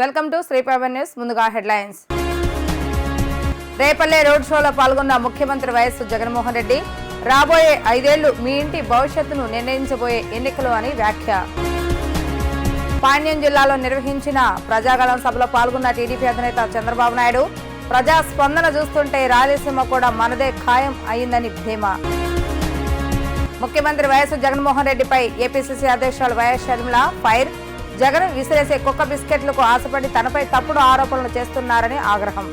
Welcome to Sriprabha news ముందుగా headlines. Repalle road షోలో పాల్గొన్న ముఖ్యమంత్రి వైఎస్ జగన్మోహన్ రెడ్డి రాబోయే ఐదేళ్ళు మీ ఇంటి భవిష్యత్తును నిర్ణయించబోయే ఎన్నికలు అని వ్యాఖ్య. పాణ్యం జిల్లాలో నిర్వహించిన ప్రజాగళం సభలో పాల్గొన్న టీడీపీ అధినేత చంద్రబాబు నాయుడు ప్రజా స్పందన చూస్తుంటే రాయలసీమ కూడా మనదే ఖాయం అయిందని ధీమా. ముఖ్యమంత్రి వైఎస్ జగన్మోహన్ రెడ్డిపై ఏపీసీసీ అధ్యక్షులు వైఎస్ షర్మిల ఫైర్ జగన్ విసిరేసే కుక్క బిస్కెట్లకు ఆశపడి తనపై తప్పుడు ఆరోపణలు చేస్తున్నారని ఆగ్రహం.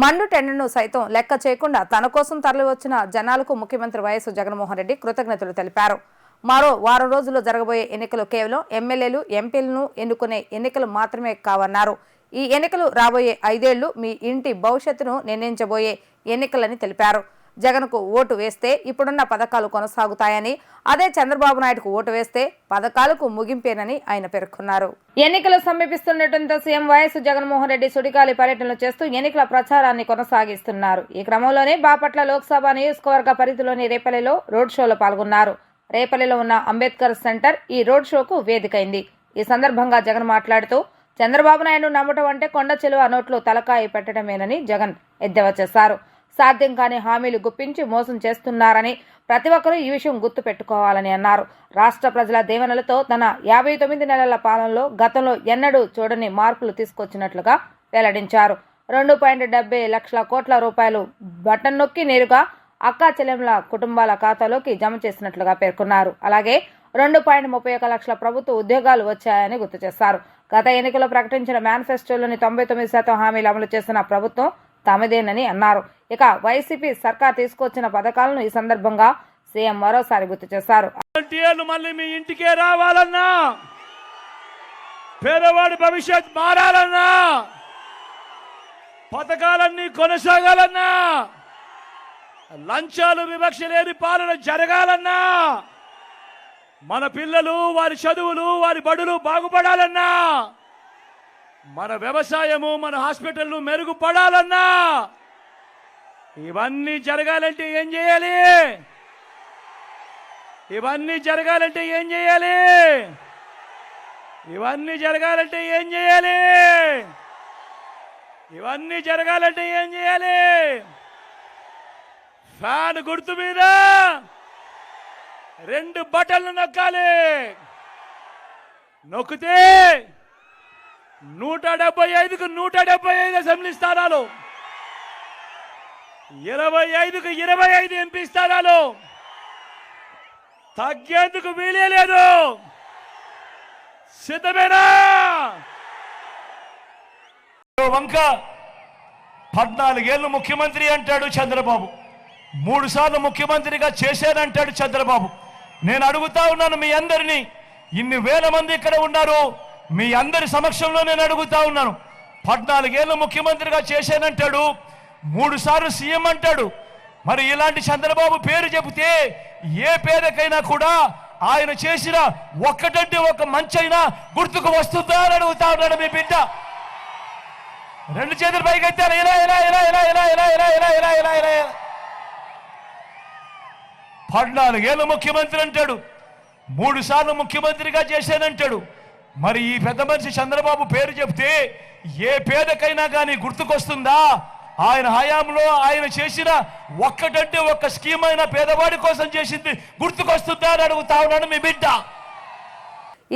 మండు టెండర్ను సైతం లెక్క చేయకుండా తన కోసం తరలివచ్చిన జనాలకు ముఖ్యమంత్రి వైఎస్ జగన్మోహన్ రెడ్డి కృతజ్ఞతలు తెలిపారు. మరో వారం రోజుల్లో జరగబోయే ఎన్నికలు కేవలం ఎమ్మెల్యేలు ఎంపీలను ఎన్నుకునే ఎన్నికలు మాత్రమే కావన్నారు. ఈ ఎన్నికలు రాబోయే ఐదేళ్ళు మీ ఇంటి భవిష్యత్తును నిర్ణయించబోయే ఎన్నికలని తెలిపారు. జగన్కు ఓటు వేస్తే ఇప్పుడున్న పథకాలు కొనసాగుతాయని అదే చంద్రబాబు నాయుడుకు ఓటు వేస్తే పథకాలకు ముగింపేనని ఆయన పేర్కొన్నారు. ఎన్నికలు సమీపిస్తుండటంతో సీఎం వైఎస్ జగన్మోహన్ రెడ్డి సుడిగాలి పర్యటనలు చేస్తూ ఎన్నికల ప్రచారాన్ని కొనసాగిస్తున్నారు. ఈ క్రమంలోనే బాపట్ల లోక్సభ నియోజకవర్గ పరిధిలోని రేపల్లిలో రోడ్ షోలో పాల్గొన్నారు. రేపల్లిలో ఉన్న అంబేద్కర్ సెంటర్ ఈ రోడ్ షోకు వేదికైంది. ఈ సందర్భంగా జగన్ మాట్లాడుతూ చంద్రబాబు నాయుడు నమ్మటం అంటే కొండ చెలువ నోట్లు తలకాయ పెట్టడమేనని జగన్ ఎద్దేవా చేశారు. సాధ్యం కాని హామీలు గుప్పించి మోసం చేస్తున్నారని ప్రతి ఒక్కరూ ఈ విషయం గుర్తు పెట్టుకోవాలని అన్నారు. రాష్ట్ర ప్రజల దీవెనలతో తన యాభై తొమ్మిది నెలల పాలనలో గతంలో ఎన్నడూ చూడని మార్పులు తీసుకొచ్చినట్లుగా వెల్లడించారు. రెండు పాయింట్ డెబ్బై లక్షల కోట్ల రూపాయలు బటన్ నొక్కి నేరుగా అక్కా చెల్లెంల కుటుంబాల ఖాతాలోకి జమ చేసినట్లుగా పేర్కొన్నారు. అలాగే రెండు పాయింట్ ముప్పై ఒక లక్షల ప్రభుత్వ ఉద్యోగాలు వచ్చాయని గుర్తు చేశారు. గత ఎన్నికల్లో ప్రకటించిన మేనిఫెస్టోలోని తొంభై తొమ్మిది శాతం హామీలు అమలు చేసిన ప్రభుత్వం తమదేనని అన్నారు. ఇక వైసీపీ సర్కార్ తీసుకొచ్చిన పథకాలను ఈ సందర్భంగా సీఎం మరోసారి గుర్తు చేశారు. మళ్ళీ మీ ఇంటికే రావాలన్నా పేదవాడి భవిష్యత్ మారాలన్నా పథకాలన్నీ కొనసాగాలన్నా లంచాలు వివక్ష లేని పాలన జరగాలన్నా మన పిల్లలు వారి చదువులు వారి బడులు బాగుపడాలన్నా మన వ్యవసాయము మన హాస్పిటల్లు మెరుగుపడాలన్నా ఇవన్నీ జరగాలంటే ఏం చేయాలి? ఇవన్నీ జరగాలంటే ఏం చేయాలి? ఇవన్నీ జరగాలంటే ఏం చేయాలి? ఇవన్నీ జరగాలంటే ఏం చేయాలి? ఫ్యాన్ గుర్తు మీద రెండు బటన్లు నొక్కాలి. నొక్కితే నూట డెబ్బై ఐదుకు నూట డెబ్బై ఐదు అసెంబ్లీ స్థానాలు. ఇరవై ఐదుకు ఇరవై ఐదు ఎంపీ స్థానాలు. తగ్గేందుకు వీలే లేదు సిద్ధమేనా వంక పద్నాలుగేళ్ళు ముఖ్యమంత్రి అంటాడు చంద్రబాబు. మూడు సార్లు ముఖ్యమంత్రిగా చేశానంటాడు చంద్రబాబు. నేను అడుగుతా ఉన్నాను మీ అందరినీ ఇన్ని వేల మంది ఇక్కడ ఉన్నారు మీ అందరి సమక్షంలో నేను అడుగుతా ఉన్నాను పద్నాలుగేళ్ళు ముఖ్యమంత్రిగా చేశానంటాడు మూడు సార్లు సీఎం అంటాడు మరి ఇలాంటి చంద్రబాబు పేరు చెబితే ఏ పేదకైనా కూడా ఆయన చేసిన ఒక్కటంటే ఒక మంచైనా గుర్తుకు వస్తుందా అని అడుగుతా ఉన్నాడు మీ బిడ్డ రెండు చేతులు పైకి ఎత్తారు ఇలా ఇలా ఇలా ఇలా ఇలా ఇలా ఇలా ఇలా ఇలా ఇలా ఇలా ఇలా పద్నాలుగేళ్ళు ముఖ్యమంత్రి అంటాడు మూడు సార్లు ముఖ్యమంత్రిగా చేశానంటాడు మరి ఈ పెద్ద మనిషి చంద్రబాబు పేరు చెప్తే ఏ పేదకైనా కానీ గుర్తుకొస్తుందా? ఆయన హయాంలో ఆయన చేసిన ఒక్కటంటే ఒక్క స్కీమ్ అయినా పేదవాడి కోసం చేసింది గుర్తుకొస్తుందా అని అడుగుతా ఉన్నాను మీ బిడ్డ.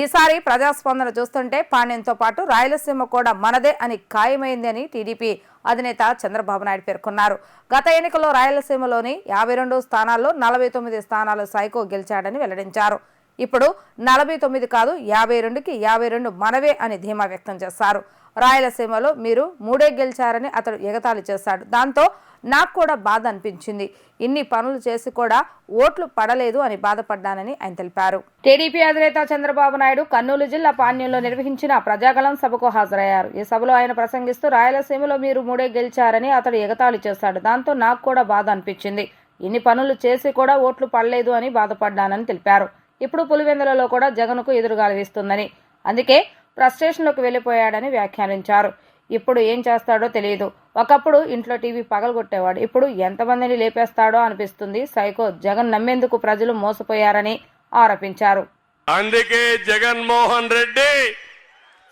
ఈసారి ప్రజాస్పందన చూస్తుంటే పాణ్యంతో పాటు రాయలసీమ కూడా మనదే అని ఖాయమైంది అని టీడీపీ అధినేత చంద్రబాబు నాయుడు పేర్కొన్నారు. గత ఎన్నికల్లో రాయలసీమలోని యాభై రెండు స్థానాల్లో నలభై తొమ్మిది స్థానాలు సైకో గెలిచాడని వెల్లడించారు. ఇప్పుడు నలభై తొమ్మిది కాదు యాభై రెండుకి యాభై రెండు మనవే అని ధీమా వ్యక్తం చేశారు. రాయలసీమలో మీరు మూడే గెలిచారని అతడు ఎగతాళి చేశాడు. దాంతో నాకు కూడా బాధ అనిపించింది. ఇన్ని పనులు చేసి కూడా ఓట్లు పడలేదు అని బాధపడ్డానని ఆయన తెలిపారు. టీడీపీ అధినేత చంద్రబాబు నాయుడు కర్నూలు జిల్లా పాన్యంలో నిర్వహించిన ప్రజాగళం సభకు హాజరయ్యారు. ఈ సభలో ఆయన ప్రసంగిస్తూ రాయలసీమలో మీరు మూడే గెలిచారని అతడు ఎగతాళి చేశాడు. దాంతో నాకు కూడా బాధ అనిపించింది. ఇన్ని పనులు చేసి కూడా ఓట్లు పడలేదు అని బాధపడ్డానని తెలిపారు. ఇప్పుడు పులివెందులలో కూడా జగన్కు ఎదురుగాలి వీస్తుందని. అందుకే ఫ్రస్ట్రేషన్లోకి వెళ్ళిపోయాడని వ్యాఖ్యానించారు. ఇప్పుడు ఏం చేస్తాడో తెలియదు. ఒకప్పుడు ఇంట్లో టీవీ పగలగొట్టేవాడు. ఇప్పుడు ఎంతమందిని లేపేస్తాడో అనిపిస్తుంది సైకో. జగన్ నమ్మేందుకు ప్రజలు మోసపోయారని ఆరోపించారు. అందుకే జగన్మోహన్ రెడ్డి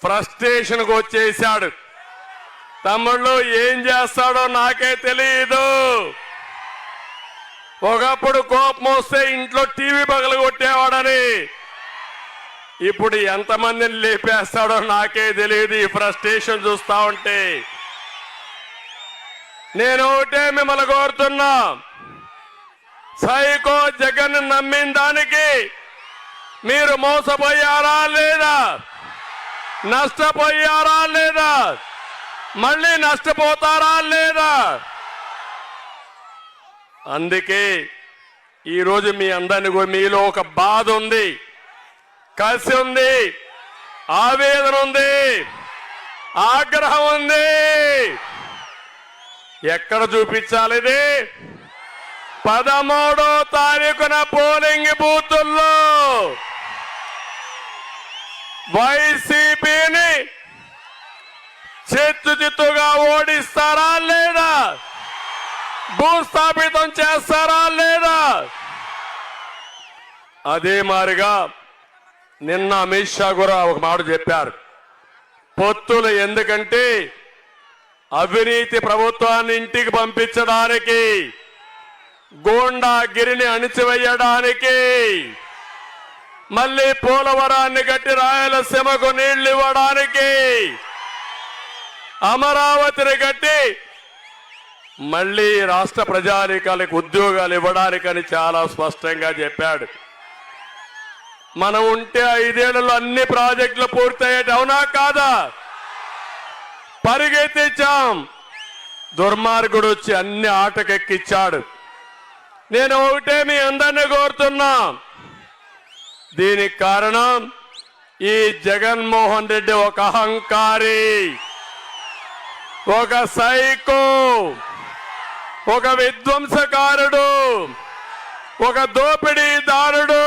ఫ్రస్ట్రేషన్కు వచ్చేసాడు తమ్ముళ్ళు ఏం చేస్తాడో నాకే తెలియదు ఒకప్పుడు కోపం వస్తే ఇంట్లో టీవీ పగలు కొట్టేవాడని. ఇప్పుడు ఎంతమందిని లేపేస్తాడో నాకే తెలియదు ఈ ఫ్రస్ట్రేషన్ చూస్తా ఉంటే. నేను ఒకటే మిమ్మల్ని కోరుతున్నా. సైకో జగన్ నమ్మిన దానికి మీరు మోసపోయారా లేదా? నష్టపోయారా లేదా? మళ్ళీ నష్టపోతారా లేదా? అందుకే ఈరోజు మీ అందరిని కూడా మీలో ఒక బాధ ఉంది. కసి ఉంది. ఆవేదన ఉంది. ఆగ్రహం ఉంది. ఎక్కడ చూపించాలి ఇది? పదమూడో తారీఖున పోలింగ్ బూతుల్లో వైసీపీని చెత్తుచిత్తుగా ఓడిస్తారా లేదా? భూస్థాపితం చేస్తారా లేదా? అదే మారిగా నిన్న అమిత్ షా కూడా ఒక మాట చెప్పారు. పొత్తులు ఎందుకంటే అవినీతి ప్రభుత్వాన్ని ఇంటికి పంపించడానికి గోండాగిరిని అణిచివేయడానికి మళ్ళీ పోలవరాన్ని కట్టి రాయలసీమకు నీళ్ళు ఇవ్వడానికి అమరావతిని కట్టి మళ్ళీ రాష్ట్ర ప్రజానికాలకు ఉద్యోగాలు ఇవ్వడానికని చాలా స్పష్టంగా చెప్పాడు. మనం ఉంటే ఐదేళ్ళలో అన్ని ప్రాజెక్టులు పూర్తయ్యేటి అవునా కాదా? పరిగెత్తించాం దుర్మార్గుడు వచ్చి అన్ని ఆటకెక్కిచ్చాడు. నేను ఒకటే మీ అందరిని కోరుతున్నా. దీనికి కారణం ఈ జగన్మోహన్ రెడ్డి ఒక అహంకారి ఒక సైకో. ఒక విధ్వంసకారుడు ఒక దోపిడీదారుడు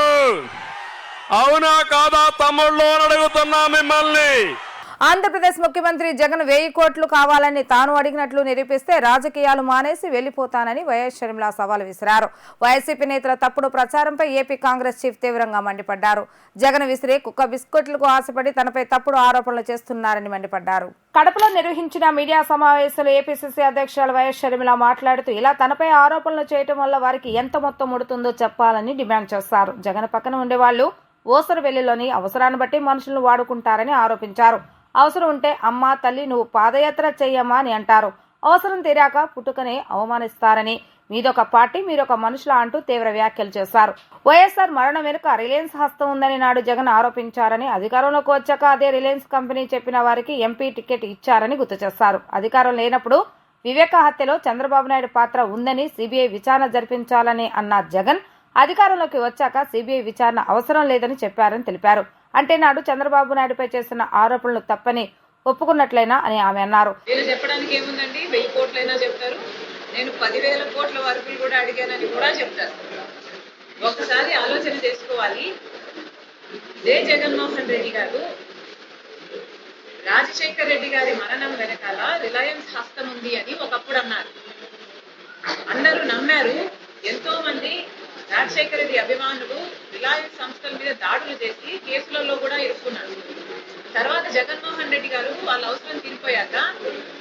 అవునా కాదా తమ్ముళ్ళు అని అడుగుతున్నా మిమ్మల్ని. ఆంధ్రప్రదేశ్ ముఖ్యమంత్రి జగన్ వెయ్యి కోట్లు కావాలని తాను అడిగినట్లు నిరూపిస్తే రాజకీయాలు మానేసి వెళ్ళిపోతానని వైఎస్ షర్మిల సవాల్ విసిరారు. వైసీపీ నేతల తప్పుడు ప్రచారంపై ఏపీ కాంగ్రెస్ చీఫ్ తీవ్రంగా మండిపడ్డారు. జగన్ విసిరే కుక్క బిస్కెట్లకు ఆశపడి తనపై తప్పుడు ఆరోపణలు చేస్తున్నారని మండిపడ్డారు. కడపలో నిర్వహించిన మీడియా సమావేశంలో ఏపీసీసీ అధ్యక్షురాలు వైఎస్ షర్మిల మాట్లాడుతూ ఇలా తనపై ఆరోపణలు చేయటం వల్ల వారికి ఎంత మొత్తం ముడుతుందో చెప్పాలని డిమాండ్ చేస్తారు. జగన్ పక్కన ఉండేవాళ్ళు ఓసరవెల్లిలోని అవసరాన్ని బట్టి మనుషులను వాడుకుంటారని ఆరోపించారు. అవసరం ఉంటే అమ్మా తల్లి నువ్వు పాదయాత్ర చెయ్యమ్మా అని అంటారు. అవసరం తీరాక పుట్టుకనే అవమానిస్తారని మీదొక పార్టీ మీరొక మనుషుల అంటూ తీవ్ర వ్యాఖ్యలు చేశారు. వైఎస్ఆర్ మరణం వెనుక రిలయన్స్ హస్తం ఉందని నాడు జగన్ ఆరోపించారని అధికారంలోకి వచ్చాక అదే రిలయన్స్ కంపెనీ చెప్పిన వారికి ఎంపీ టికెట్ ఇచ్చారని గుర్తు చేశారు. అధికారం లేనప్పుడు వివేక హత్యలో చంద్రబాబు నాయుడు పాత్ర ఉందని సిబిఐ విచారణ జరిపించాలని అన్న జగన్. అధికారంలోకి వచ్చాక సిబిఐ విచారణ అవసరం లేదని చెప్పారని తెలిపారు. అంటే నాడు చంద్రబాబు నాయుడుపై చేస్తున్న ఆరోపణలు తప్పని ఒప్పుకున్నట్లయినా అని ఆమె అన్నారు. వీళ్ళు చెప్పడానికి ఏముందండి? వెయ్యి కోట్లైనా చెప్తారు. నేను పదివేల కోట్ల వరకు కూడా అడిగానని కూడా చెప్తారు. ఒకసారి ఆలోచన చేసుకోవాలి. ఇదే జగన్మోహన్ రెడ్డి గారు రాజశేఖర్ రెడ్డి గారి మరణం వెనకాల రిలయన్స్ హస్తం ఉంది అని ఒకప్పుడు అన్నారు. అందరూ నమ్మారు. ఎంతో మంది రాజశేఖర రెడ్డి అభిమానులు మీద దాడులు చేసి కేసులలో కూడా ఇరుక్కున్నారు. తర్వాత జగన్మోహన్ రెడ్డి గారు వాళ్ళ అవసరం తీరిపోయాక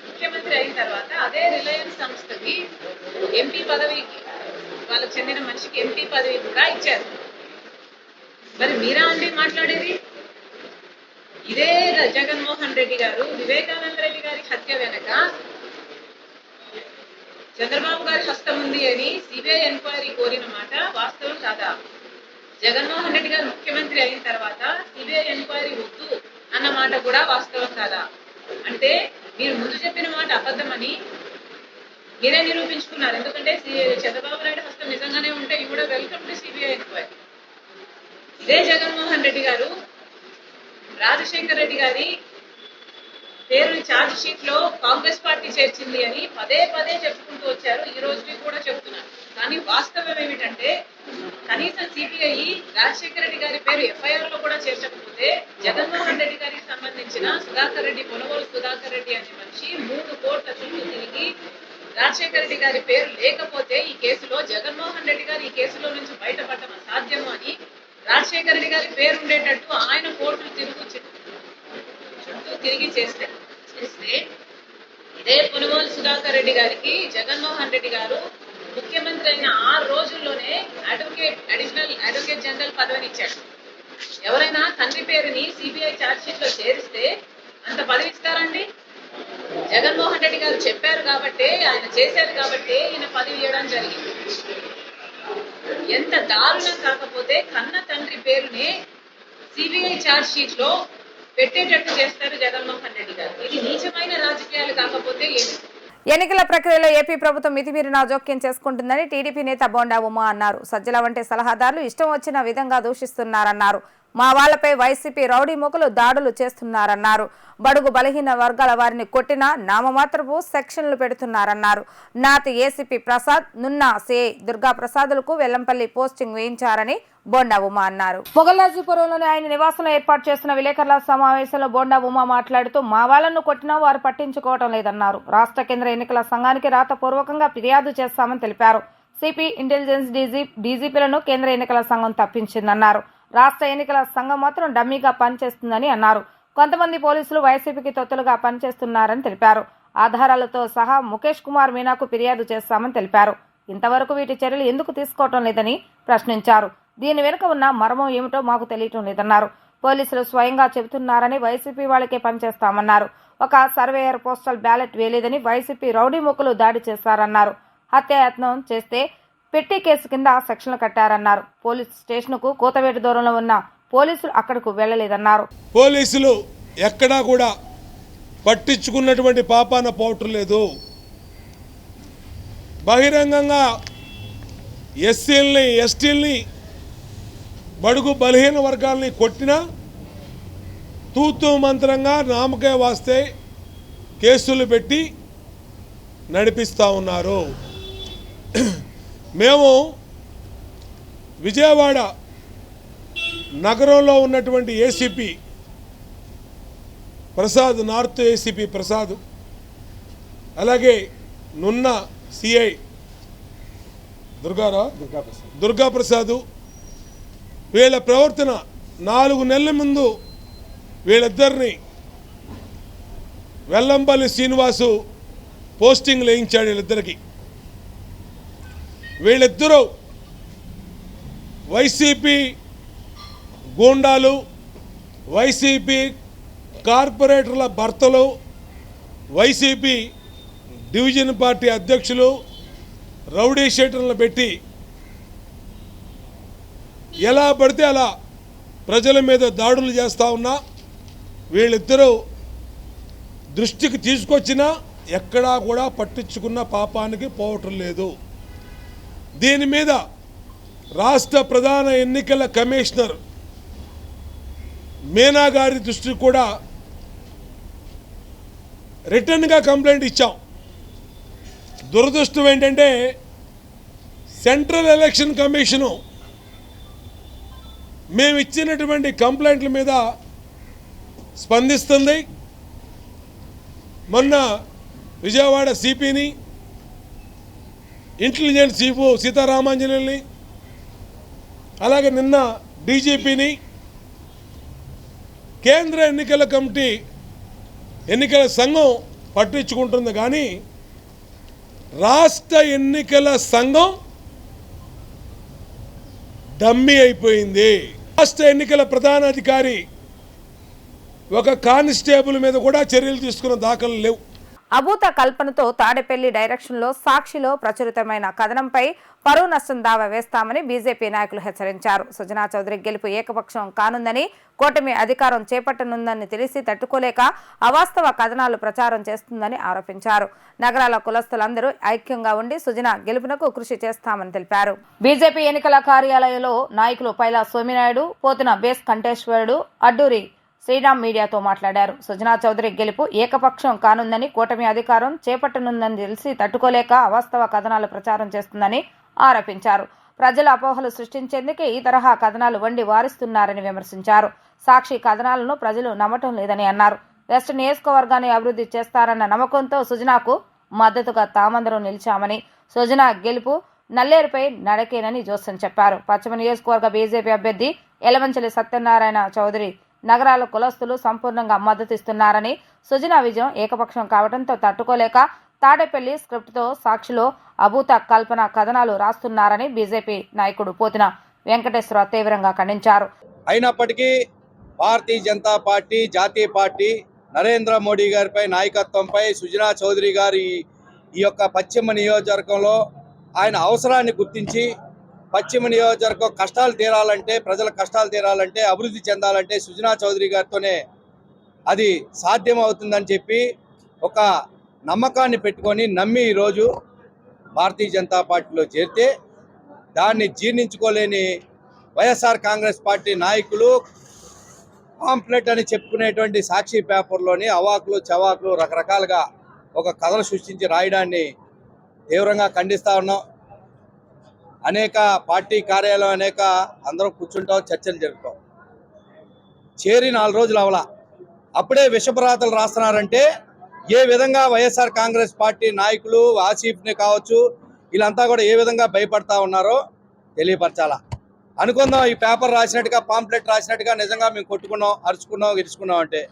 ముఖ్యమంత్రి అయిన తర్వాత అదే రిలయన్స్ సంస్థకి ఎంపీ పదవికి వాళ్ళకు చెందిన మనిషికి ఎంపీ పదవి కూడా ఇచ్చారు. మరి మీరా అండి మాట్లాడేది? ఇదే జగన్మోహన్ రెడ్డి గారు వివేకానంద రెడ్డి గారి హత్య వెనక చంద్రబాబు గారి హస్తం ఉంది అని సిబిఐ ఎంక్వైరీ కోరిన మాట వాస్తవం కాదా? జగన్మోహన్ రెడ్డి గారు ముఖ్యమంత్రి అయిన తర్వాత సిబిఐ ఎంక్వైరీ వద్దు అన్న మాట కూడా వాస్తవం కాదా? అంటే మీరు ముందు చెప్పిన మాట అబద్ధమని మీరే నిరూపించుకున్నారు. ఎందుకంటే సి- చంద్రబాబు నాయుడు హస్తం నిజంగానే ఉంటే యూ కూడా వెల్కమ్ టు సిబిఐ ఎంక్వైరీ ఇదే జగన్మోహన్ రెడ్డి గారు రాజశేఖర్ రెడ్డి గారి పేరుని ఛార్జ్ షీట్లో కాంగ్రెస్ పార్టీ చేర్చింది అని పదే పదే చెప్పుకుంటూ వచ్చారు. ఈ రోజుకి కూడా చెప్తున్నారు. కానీ వాస్తవం ఏమిటంటే కనీసం సిబిఐ రాజశేఖర రెడ్డి గారి పేరు ఎఫ్ఐఆర్లో కూడా చేర్చకపోతే జగన్మోహన్ రెడ్డి గారికి సంబంధించిన సుధాకర్ రెడ్డి కొనుగోలు సుధాకర్ రెడ్డి అనే మనిషి మూడు కోట్ల చుట్టూ తిరిగి రాజశేఖర రెడ్డి గారి పేరు లేకపోతే ఈ కేసులో జగన్మోహన్ రెడ్డి గారు ఈ కేసులో నుంచి బయటపడటం అసాధ్యము అని రాజశేఖర రెడ్డి గారి పేరు ఉండేటట్టు ఆయన కోర్టులు తిరుగు చుట్టూ చుట్టూ తిరిగి చేస్తే చేస్తే ఇదే పునుగోలు సుధాకర్ రెడ్డి గారికి జగన్మోహన్ రెడ్డి గారు ముఖ్యమంత్రి అయిన ఆరు రోజుల్లోనే అడ్వకేట్ అడిషనల్ అడ్వకేట్ జనరల్ పదవిని ఇచ్చాడు. ఎవరైనా తండ్రి పేరుని సిబిఐ ఛార్జ్షీట్లో చేరిస్తే అంత పదవి ఇస్తారండి? జగన్మోహన్ రెడ్డి గారు చెప్పారు కాబట్టి ఆయన చేశారు కాబట్టి ఈయన పదవి ఇవ్వడం జరిగింది. ఎంత దారుణం కాకపోతే కన్న తండ్రి పేరుని సిబిఐ ఛార్జ్ షీట్లో పెట్టేటట్టు చేస్తారు జగన్మోహన్ రెడ్డి గారు. ఇది నీచమైన రాజకీయాలు కాకపోతే ఏమి ఎన్నికల ప్రక్రియలో ఏపీ ప్రభుత్వం మితిమీరిన జోక్యం చేసుకుంటుందని టీడీపీ నేత బోండా ఉమా అన్నారు. సజ్జల వంటి సలహాదారులు ఇష్టం వచ్చిన విధంగా దూషిస్తున్నారన్నారు. మా వాళ్ళపై వైసీపీ రౌడీ మొక్కలు దాడులు చేస్తున్నారన్నారు. బడుగు బలహీన వర్గాల వారిని కొట్టిన నామమాత్రపు సెక్షన్లు పెడుతున్నారన్నారు. నాతి ఏసీపీ ప్రసాద్ నున్నా సిఐ దుర్గా ప్రసాదులకు వెల్లంపల్లి పోస్టింగ్ వేయించారని బోండా ఉమా అన్నారు. మొగల్లాజీపురంలోని ఆయన నివాసంలో ఏర్పాటు చేస్తున్న విలేకరుల సమావేశంలో బోండా ఉమా మాట్లాడుతూ మా వాళ్ళను కొట్టినా వారు పట్టించుకోవటం లేదన్నారు. రాష్ట్ర కేంద్ర ఎన్నికల సంఘానికి రాతపూర్వకంగా ఫిర్యాదు చేస్తామని తెలిపారు. సిపి ఇంటెలిజెన్స్ డీజీ డీజీపీలను కేంద్ర ఎన్నికల సంఘం తప్పించిందన్నారు. రాష్ట్ర ఎన్నికల సంఘం మాత్రం డమ్మీగా పనిచేస్తుందని అన్నారు. కొంతమంది పోలీసులు వైసీపీకి తొత్తులుగా పనిచేస్తున్నారని తెలిపారు. ఆధారాలతో సహా ముఖేష్ కుమార్ మీనాకు ఫిర్యాదు చేస్తామని తెలిపారు. ఇంతవరకు వీటి చర్యలు ఎందుకు తీసుకోవటం లేదని ప్రశ్నించారు. దీని వెనుక ఉన్న మర్మం ఏమిటో మాకు తెలియటం లేదన్నారు. పోలీసులు స్వయంగా చెబుతున్నారని వైసీపీ వాళ్ళకే పనిచేస్తామన్నారు. ఒక సర్వేయర్ పోస్టల్ బ్యాలెట్ వేయలేదని వైసీపీ రౌడీ మొక్కలు దాడి చేస్తారన్నారు. హత్యాయత్నం చేస్తే పెట్టి కేసు కింద సెక్షన్లు కట్టారన్నారు. పోలీస్ స్టేషన్కు కోతవేటు దూరంలో ఉన్న పోలీసులు అక్కడకు వెళ్ళలేదన్నారు పోలీసులు ఎక్కడా కూడా పట్టించుకున్నటువంటి పాపాన పోవటం లేదు. బహిరంగంగా ఎస్సీల్ని ఎస్టీల్ని బడుగు బలహీన వర్గాల్ని కొట్టినా తూతూ మంత్రంగా నామకే వాస్తే కేసులు పెట్టి నడిపిస్తూ ఉన్నారు. మేము విజయవాడ నగరంలో ఉన్నటువంటి ACP Prasad north ACP Prasad అలాగే నున్న సిఐ దుర్గారావు దుర్గా ప్రసాద్ వీళ్ళ ప్రవర్తన నాలుగు నెలల ముందు వీళ్ళిద్దరిని వెల్లంపల్లి శ్రీనివాసు పోస్టింగ్ వేయించాడు వీళ్ళిద్దరికి. వీళ్ళిద్దరూ వైసీపీ గూండాలు వైసీపీ కార్పొరేటర్ల భర్తలు వైసీపీ డివిజన్ పార్టీ అధ్యక్షులు రౌడీ షీటర్లను పెట్టి ఎలా పడితే అలా ప్రజల మీద దాడులు చేస్తూ ఉన్నా వీళ్ళిద్దరూ దృష్టికి తీసుకొచ్చినా ఎక్కడా కూడా పట్టించుకున్న పాపానికి పోవటం లేదు. దీని మీద రాష్ట్ర ప్రధాన ఎన్నికల కమిషనర్ మీనా గారి దృష్టికి కూడా రిటర్న్గా కంప్లైంట్ ఇచ్చాం. దురదృష్టం ఏంటంటే సెంట్రల్ ఎలక్షన్ కమిషను మేము ఇచ్చినటువంటి కంప్లైంట్ల మీద స్పందిస్తుంది. మొన్న విజయవాడ సిపిని ఇంటెలిజెన్స్ చీఫ్ సీతారామాంజనేయుల్ని అలాగే నిన్న డీజీపీని కేంద్ర ఎన్నికల కమిటీ ఎన్నికల సంఘం పట్టించుకుంటుంది. కానీ రాష్ట్ర ఎన్నికల సంఘం డమ్మీ అయిపోయింది. రాష్ట్ర ఎన్నికల ప్రధాన అధికారి ఒక కానిస్టేబుల్ మీద కూడా చర్యలు తీసుకున్న దాఖలు లేవు. అభూత కల్పనతో తాడేపల్లి డైరెక్షన్లో సాక్షిలో ప్రచురితమైన కథనంపై పరువు నష్టం దావా వేస్తామని బీజేపీ నాయకులు హెచ్చరించారు. సుజనా చౌదరి గెలుపు ఏకపక్షం కానుందని కూటమి అధికారం చేపట్టనుందని తెలిసి తట్టుకోలేక అవాస్తవ కథనాలు ప్రచారం చేస్తుందని ఆరోపించారు. నగరాల కులస్తులందరూ ఐక్యంగా ఉండి సుజనా గెలుపునకు కృషి చేస్తామని తెలిపారు. బీజేపీ ఎన్నికల కార్యాలయంలో నాయకులు పైలా సోమినాయుడు పోతిన బేస్ కంఠేశ్వరుడు అడ్డూరి శ్రీరామ్ మీడియాతో మాట్లాడారు. సుజనా చౌదరి గెలుపు ఏకపక్షం కానుందని కూటమి అధికారం చేపట్టనుందని తెలిసి తట్టుకోలేక అవాస్తవ కథనాలు ప్రచారం చేస్తుందని ఆరోపించారు. ప్రజల అపోహలు సృష్టించేందుకే ఈ తరహా కథనాలు వండి వారిస్తున్నారని విమర్శించారు. సాక్షి కథనాలను ప్రజలు నమ్మటం లేదని అన్నారు. వెస్ట్ నియోజకవర్గాన్ని అభివృద్ధి చేస్తారన్న నమ్మకంతో సుజనాకు మద్దతుగా తామందరం నిలిచామని సుజనా గెలుపు నల్లేరుపై నడకేనని జోసన్ చెప్పారు. పశ్చిమ నియోజకవర్గ బీజేపీ అభ్యర్థి ఎలమంచలి సత్యనారాయణ చౌదరి నగరాల కులస్తులు సంపూర్ణంగా మద్దతిస్తున్నారని సుజనా విజయం ఏకపక్షం కావడంతో తట్టుకోలేక తాడేపల్లి స్క్రిప్ట్తో సాక్షిలో అభూత కల్పన కథనాలు రాస్తున్నారని బీజేపీ నాయకుడు పోతిన వెంకటేశ్వర తీవ్రంగా ఖండించారు. అయినప్పటికీ భారతీయ జనతా పార్టీ జాతీయ పార్టీ నరేంద్ర మోడీ గారిపై నాయకత్వంపై సుజనా చౌదరి గారి ఈ యొక్క పశ్చిమ నియోజకవర్గంలో ఆయన అవసరాన్ని గుర్తించి పశ్చిమ నియోజకవర్గం కష్టాలు తీరాలంటే ప్రజల కష్టాలు తీరాలంటే అభివృద్ధి చెందాలంటే సుజనా చౌదరి గారితోనే అది సాధ్యం అవుతుందని చెప్పి ఒక నమ్మకాన్ని పెట్టుకొని నమ్మి ఈరోజు భారతీయ జనతా పార్టీలో చేరితే దాన్ని జీర్ణించుకోలేని వైఎస్ఆర్ కాంగ్రెస్ పార్టీ నాయకులు పాంప్లెట్ అని చెప్పుకునేటువంటి సాక్షి పేపర్లోని అవాకులు చవాకులు రకరకాలుగా ఒక కథలు సృష్టించి రాయడాన్ని తీవ్రంగా ఖండిస్తా ఉన్నాం. అనేక పార్టీ కార్యాలయం అనేక అందరం కూర్చుంటాం చర్చలు జరుపుతాం. చేరి నాలుగు రోజులు అవలా. అప్పుడే విషపరాతలు రాస్తున్నారంటే ఏ విధంగా వైఎస్ఆర్ కాంగ్రెస్ పార్టీ నాయకులు ఆసిఫ్ని కావచ్చు వీళ్ళంతా కూడా ఏ విధంగా భయపడతా ఉన్నారో తెలియపరచాలా. అనుకుందాం ఈ పేపర్ రాసినట్టుగా పాంప్లెట్ రాసినట్టుగా నిజంగా మేము కొట్టుకున్నాం అరుచుకున్నాం ఇరుచుకున్నాం అంటే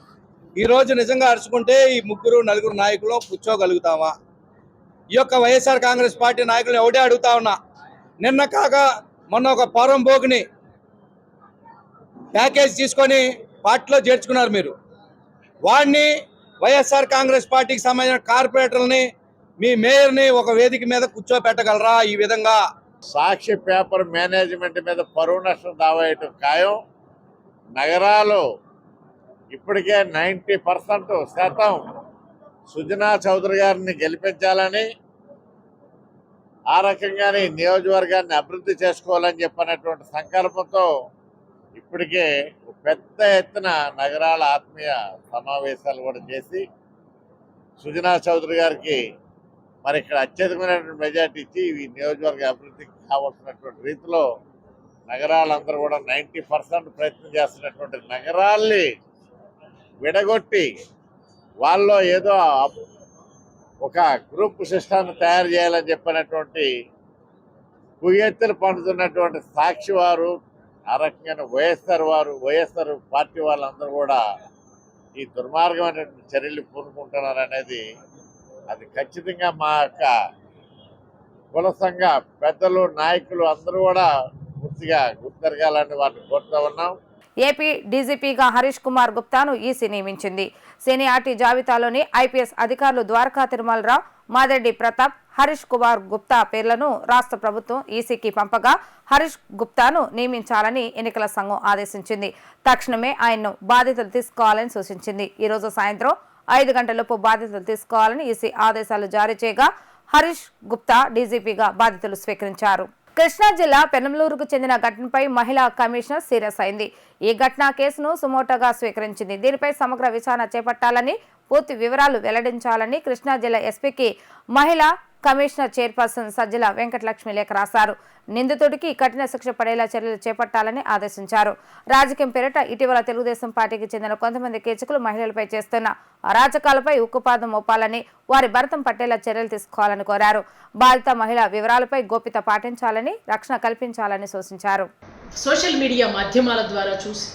ఈరోజు నిజంగా అరుచుకుంటే ఈ ముగ్గురు నలుగురు నాయకులు కూర్చోగలుగుతామా? ఈ యొక్క వైఎస్ఆర్ కాంగ్రెస్ పార్టీ నాయకులను ఒకటే అడుగుతా ఉన్నా. నిన్న కాక మొన్న ఒక పొరం భోగిని ప్యాకేజ్ తీసుకొని పార్టీలో చేర్చుకున్నారు మీరు. వాడిని వైఎస్ఆర్ కాంగ్రెస్ పార్టీకి సంబంధించిన కార్పొరేటర్ని మీ మేయర్ని ఒక వేదిక మీద కూర్చోపెట్టగలరా ఈ విధంగా? సాక్షి పేపర్ మేనేజ్మెంట్ మీద పరువు నష్టం దావేయటం ఖాయం. నగరాలు ఇప్పటికే నైంటీ పర్సెంట్ శాతం సుజనా చౌదరి గారిని గెలిపించాలని ఆ రకంగానే నియోజకవర్గాన్ని అభివృద్ధి చేసుకోవాలని చెప్పినటువంటి సంకల్పంతో ఇప్పటికే పెద్ద ఎత్తున నగరాల ఆత్మీయ సమావేశాలు కూడా చేసి సుజనా చౌదరి గారికి మరి ఇక్కడ అత్యధికమైనటువంటి మెజార్టీ ఇచ్చి ఈ నియోజకవర్గ అభివృద్ధికి కావాల్సినటువంటి రీతిలో నగరాలందరూ కూడా నైంటీ పర్సెంట్ ప్రయత్నం చేస్తున్నటువంటి నగరాల్ని విడగొట్టి వాళ్ళలో ఏదో ఒక గ్రూప్ సిస్టమ్ తయారు చేయాలని చెప్పినటువంటి కుయ్యెత్తులు పండుతున్నటువంటి సాక్షి వారు ఆ రకంగా వైఎస్ఆర్ వారు వైఎస్ఆర్ పార్టీ వాళ్ళందరూ కూడా ఈ దుర్మార్గమైనటువంటి చర్యలు పూనుకుంటున్నారు అనేది అది ఖచ్చితంగా మా యొక్క కుల సంఘ పెద్దలు నాయకులు అందరూ కూడా పూర్తిగా గుర్తెరగాలని వారిని కోరుతా ఉన్నాం. ఏపీ డీజీపీగా హరీష్ కుమార్ గుప్తాను ఈసీ నియమించింది. సీనియార్టీ జాబితాలోని ఐపీఎస్ అధికారులు ద్వారకా తిరుమలరావు మాదెడ్డి ప్రతాప్ హరీష్ కుమార్ గుప్తా పేర్లను రాష్ట్ర ప్రభుత్వం ఈసీకి పంపగా హరీష్ గుప్తాను నియమించాలని ఎన్నికల సంఘం ఆదేశించింది. తక్షణమే ఆయన్ను బాధ్యతలు తీసుకోవాలని సూచించింది. ఈ రోజు సాయంత్రం ఐదు గంటలలోపు బాధ్యతలు తీసుకోవాలని ఈసీ ఆదేశాలు జారీ చేయగా హరీష్ గుప్తా డీజీపీగా బాధ్యతలు స్వీకరించారు. కృష్ణా జిల్లా పెనమలూరుకు చెందిన ఘటనపై మహిళా కమిషనర్ సీరియస్ అయింది. ఈ ఘటన కేసును సుమోటోగా స్వీకరించింది. దీనిపై సమగ్ర విచారణ చేపట్టాలని పూర్తి వివరాలు వెల్లడించాలని కృష్ణా జిల్లా ఎస్పీకి మహిళా కమిషనర్ చైర్పర్సన్ సజ్జల వెంకటలక్ష్మి లేఖ రాశారు. నిందితుడికి కఠిన శిక్ష పడేలా చర్యలు చేపట్టాలని ఆదేశించారు. రాజకీయం పేరిట ఇటీవల తెలుగుదేశం పార్టీకి చెందిన కొంతమంది కీచకులు మహిళలపై చేస్తున్న అరాచకాలపై ఉక్కుపాదం మోపాలని వారి భరతం పట్టేలా చర్యలు తీసుకోవాలని కోరారు. బాధిత మహిళ వివరాలపై గోప్యత పాటించాలని రక్షణ కల్పించాలని సూచించారు. సోషల్ మీడియా మాధ్యమాల ద్వారా చూసి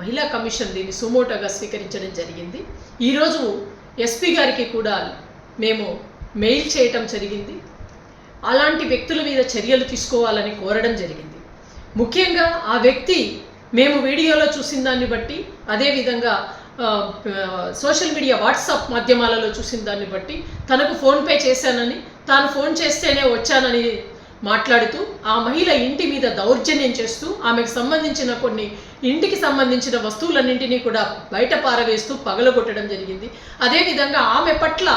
మహిళా కమిషన్ దీన్ని సుమోటోగా స్వీకరించడం జరిగింది. ఈరోజు ఎస్పీ గారికి కూడా మేము మెయిల్ చేయటం జరిగింది. అలాంటి వ్యక్తుల మీద చర్యలు తీసుకోవాలని కోరడం జరిగింది. ముఖ్యంగా ఆ వ్యక్తి మేము వీడియోలో చూసిన దాన్ని బట్టి అదేవిధంగా సోషల్ మీడియా వాట్సాప్ మాధ్యమాలలో చూసిన దాన్ని బట్టి తనకు ఫోన్పే చేశానని తాను ఫోన్ చేస్తేనే వచ్చానని మాట్లాడుతూ ఆ మహిళ ఇంటి మీద దౌర్జన్యం చేస్తూ ఆమెకు సంబంధించిన కొన్ని ఇంటికి సంబంధించిన వస్తువులన్నింటినీ కూడా బయట పారవేస్తూ పగలగొట్టడం జరిగింది. అదేవిధంగా ఆమె పట్ల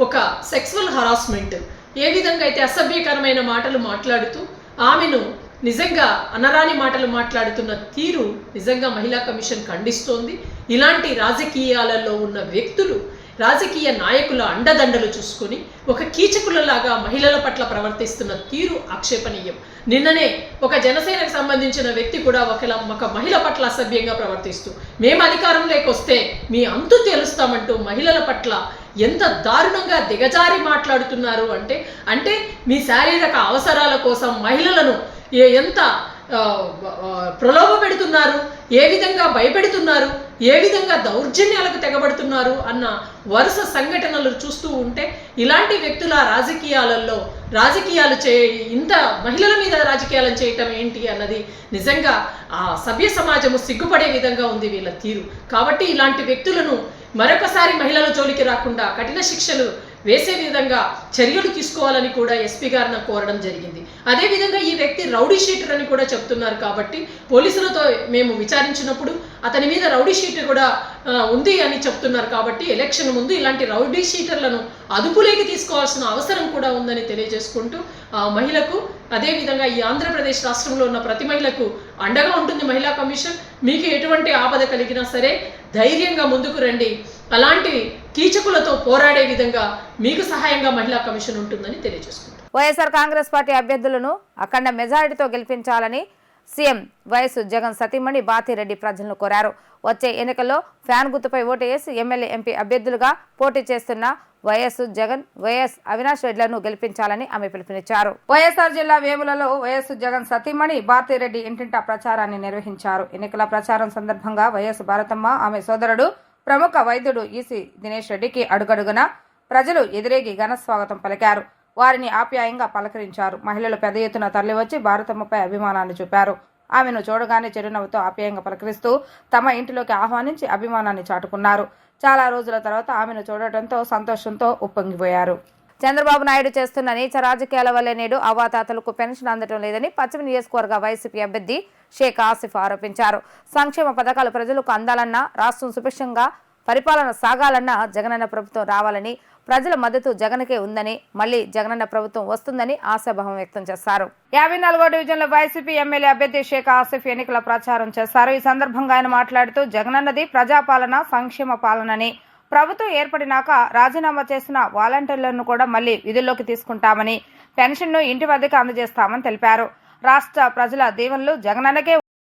ఒక సెక్సువల్ హరాస్మెంట్ ఏ విధంగా అయితే అసభ్యకరమైన మాటలు మాట్లాడుతూ ఆమెను నిజంగా అనరాని మాటలు మాట్లాడుతున్న తీరు నిజంగా మహిళా కమిషన్ ఖండిస్తోంది. ఇలాంటి రాజకీయాలలో ఉన్న వ్యక్తులు రాజకీయ నాయకుల అండదండలు చూసుకొని ఒక కీచకులలాగా మహిళల పట్ల ప్రవర్తిస్తున్న తీరు ఆక్షేపణీయం. నిన్ననే ఒక జనసేనకు సంబంధించిన వ్యక్తి కూడా ఒక ఒక మహిళ పట్ల అసభ్యంగా ప్రవర్తిస్తూ మేము అధికారంలోకి వస్తే మీ అంతు తెలుస్తామంటూ మహిళల పట్ల ఎంత దారుణంగా దిగజారి మాట్లాడుతున్నారు అంటే అంటే మీ శారీరక అవసరాల కోసం మహిళలను ఎంత ప్రలోభ పెడుతున్నారు ఏ విధంగా భయపెడుతున్నారు ఏ విధంగా దౌర్జన్యాలకు తెగబడుతున్నారు అన్న వరుస సంఘటనలు చూస్తూ ఉంటే ఇలాంటి వ్యక్తుల రాజకీయాలలో రాజకీయాలు చే ఇంత మహిళల మీద రాజకీయాలను చేయటం ఏంటి అన్నది నిజంగా ఆ సభ్య సమాజము సిగ్గుపడే విధంగా ఉంది వీళ్ళ తీరు. కాబట్టి ఇలాంటి వ్యక్తులను మరొకసారి మహిళల జోలికి రాకుండా కఠిన శిక్షలు వేసే విధంగా చర్యలు తీసుకోవాలని కూడా ఎస్పీ గారిని కోరడం జరిగింది. అదేవిధంగా ఈ వ్యక్తి రౌడీ షీటర్ అని కూడా చెప్తున్నారు కాబట్టి పోలీసులతో మేము విచారించినప్పుడు అతని మీద రౌడీ షీటర్ కూడా ఉంది అని చెప్తున్నారు కాబట్టి ఎలక్షన్ ముందు ఇలాంటి రౌడీ షీటర్లను అదుపులోకి తీసుకోవాల్సిన అవసరం కూడా ఉందని తెలియజేసుకుంటూ ఆ మహిళకు అదేవిధంగా ఈ ఆంధ్రప్రదేశ్ రాష్ట్రంలో ఉన్న ప్రతి మహిళకు అండగా ఉంటుంది మహిళా కమిషన్. మీకు ఎటువంటి ఆపద కలిగినా సరే ధైర్యంగా ముందుకు రండి. అలాంటి కీచకులతో పోరాడే విధంగా మీకు సహాయంగా మహిళా కమిషన్ ఉంటుందని తెలియజేసుకుంటాం వైఎస్ఆర్ కాంగ్రెస్ పార్టీ అభ్యర్థులను అఖండ మెజారిటీతో గెలిపించాలని సీఎం వైఎస్ జగన్ సతీమణి బాతిరెడ్డి ప్రజలను కోరారు. వచ్చే ఎన్నికల్లో ఫ్యాన్ గుర్తుపై ఓటు వేసి ఎమ్మెల్యే ఎంపీ అభ్యర్థులుగా పోటీ చేస్తున్న వైఎస్ జగన్ వైఎస్ అవినాష్ రెడ్లను గెలిపించాలని ఆమె పిలుపునిచ్చారు. వైఎస్ఆర్ జిల్లా వేములలో వైఎస్ జగన్ సతీమణి భారతిరెడ్డి ఇంటింటా ప్రచారాన్ని నిర్వహించారు. ఎన్నికల ప్రచారం సందర్భంగా వైఎస్ భారతమ్మ ఆమె సోదరుడు ప్రముఖ వైద్యుడు ఈసీ దినేష్ రెడ్డికి అడుగడుగున ప్రజలు ఎదురేగి ఘన స్వాగతం పలికారు. వారిని ఆప్యాయంగా పలకరించారు. మహిళలు పెద్ద ఎత్తున తరలివచ్చి భారతమ్మపై అభిమానాన్ని చూపారు. ఆమెను చూడగానే చిరునవ్వుతో ఆప్యాయంగా పలకరిస్తూ తమ ఇంటిలోకి ఆహ్వానించి అభిమానాన్ని చాటుకున్నారు. చాలా రోజుల తర్వాత ఆమెను చూడటంతో సంతోషంతో ఉప్పొంగిపోయారు. చంద్రబాబు నాయుడు చేస్తున్న నీచ రాజకీయాల వల్లే నేడు అవాతాతలకు పెన్షన్ అందడం లేదని పశ్చిమ నియోజకవర్గ వైసీపీ అభ్యర్థి షేక్ ఆసిఫ్ ఆరోపించారు. సంక్షేమ పథకాలు ప్రజలకు అందాలన్నా రాష్ట్రం సుభిక్షంగా పరిపాలన సాగాలన్నా జగనన్న ప్రభుత్వం రావాలని ప్రజల మద్దతు జగన్కే ఉందని మళ్ళీ జగనన్న ప్రభుత్వం వస్తుందని ఆశాభావం వ్యక్తం చేశారు. యాభై నాలుగో డివిజన్లో వైసీపీ ఎమ్మెల్యే అభ్యర్థి షేక్ ఆసిఫ్ ఎన్నికల ప్రచారం చేశారు. ఈ సందర్భంగా ఆయన మాట్లాడుతూ జగనన్నది ప్రజాపాలన సంక్షేమ పాలనని ప్రభుత్వం ఏర్పడినాక రాజీనామా చేసిన వాలంటీర్లను కూడా మళ్ళీ విధుల్లోకి తీసుకుంటామని పెన్షన్ను ఇంటి వద్దకు అందజేస్తామని తెలిపారు. రాష్ట్ర ప్రజల దీవెనలు జగనన్నకే